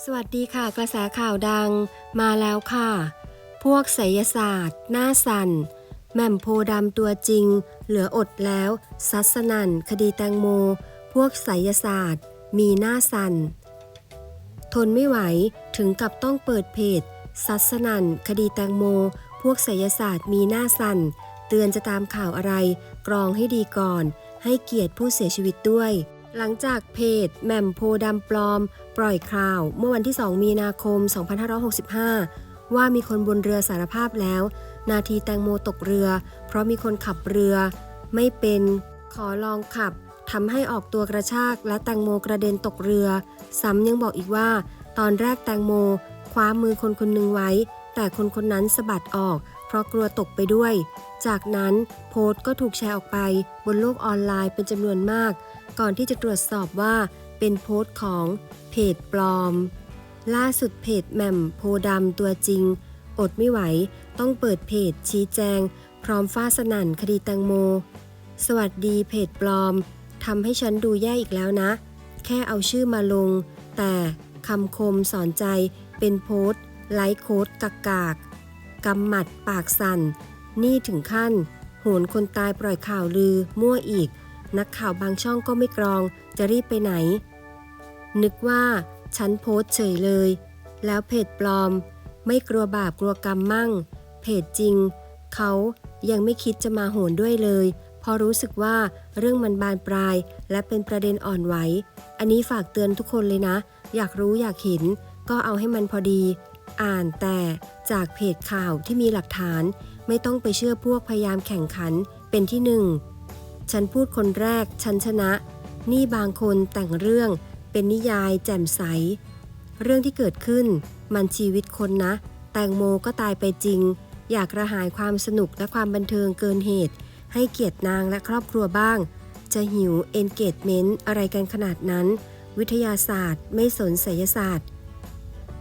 สวัสดีค่ะกระแสข่าวดังมาแล้วค่ะ พวกไสยศาสตร์ หน้าสั่นแหม่มโพดำตัวจริง เหลืออดแล้ว ซัสนันคดีแตงโม พวกไสยศาสตร์ มีหน้าสั่น ทนไม่ไหวถึงกับต้องเปิดเพจซัสนันคดีแตงโม พวกไสยศาสตร์มีหน้าสั่น เตือนจะตามข่าวอะไร กรองให้ดีก่อน ให้เกียรติผู้เสียชีวิตด้วย หลังจากเพจแหม่มโพดำปลอม ปล่อยข่าว เมื่อวันที่ 2 มีนาคม 2565 ว่ามีคนบนเรือสารภาพแล้ว นาทีแตงโมตกเรือ เพราะมีคนขับเรือ ไม่เป็นขอลองขับทำให้ออกตัวกระชากและแตงโมกระเด็นตกเรือ ซ้ำยังบอกอีกว่า ตอนแรกแตงโม คว้ามือคนคนหนึ่งไว้ แต่คนคนนั้นสะบัดออก เพราะกลัวตกไปด้วย จากนั้นโพสต์ก็ถูกแชร์ออกไปบนโลกออนไลน์เป็นจำนวนมาก ก่อนที่จะตรวจสอบว่าเป็นโพสต์ของเพจปลอม ล่าสุดเพจแหม่มโพดำตัวจริง อดไม่ไหว ต้องเปิดเพจชี้แจง พร้อมฟาสนั่นคดีแตงโม สวัสดีเพจปลอมทำให้ฉันดูแย่อีกแล้วนะ แค่เอาชื่อมาลง แต่คำคมสอนใจเป็นโพสต์ ไลค์โค้ดกากากกำหมัดปากสั่น นี่ถึงขั้น โหนคนตายปล่อยข่าวลือ มั่วอีก นักข่าวบางช่องก็ไม่กรอง จะรีบไปไหน นึกว่า ฉันโพสเฉยเลย แล้วเพจปลอม ไม่กลัวบาปกลัวกรรมมั่ง เพจจริง เขายังไม่คิดจะมาโหนด้วยเลยพราะรู้สึกว่าเรื่องมันบานปลาย และเป็นประเด็นอ่อนไหว อันนี้ฝากเตือนทุกคนเลยนะ อยากรู้อยากเห็น ก็เอาให้มันพอดี อ่านแต่จากเพจข่าวที่มีหลักฐาน ไม่ต้องไปเชื่อพวกพยายามแข่งขันเป็นที่หนึ่ง ฉันพูดคนแรก ฉันชนะ นี่บางคนแต่งเรื่อง เป็นนิยายแจ่มใส เรื่องที่เกิดขึ้น มันชีวิตคนนะ แตงโมก็ตายไปจริง อยากระหายความสนุกและความบันเทิงเกินเหตุ ให้เกียรตินางและครอบครัวบ้าง จะหิวเอนเกจเมนต์อะไรกันขนาดนั้น วิทยาศาสตร์ ไม่สนไสยศาสตร์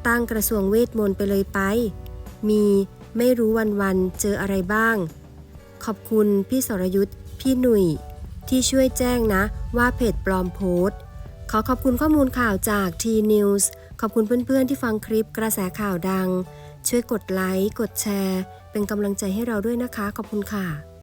ตั้งกระทรวงเวทมนต์ไปเลยไป มีไม่รู้วันๆเจออะไรบ้าง ขอบคุณพี่สรยุทธ์พี่หนุ่ย ที่ช่วยแจ้งนะว่าเพจปลอมโพสต์ ขอขอบคุณข้อมูลข่าวจาก T-News ขอบคุณเพื่อนๆที่ฟังคลิปกระแสข่าวดัง ช่วยกดไลค์ กดแชร์ เป็นกำลังใจให้เราด้วยนะคะ ขอบคุณค่ะ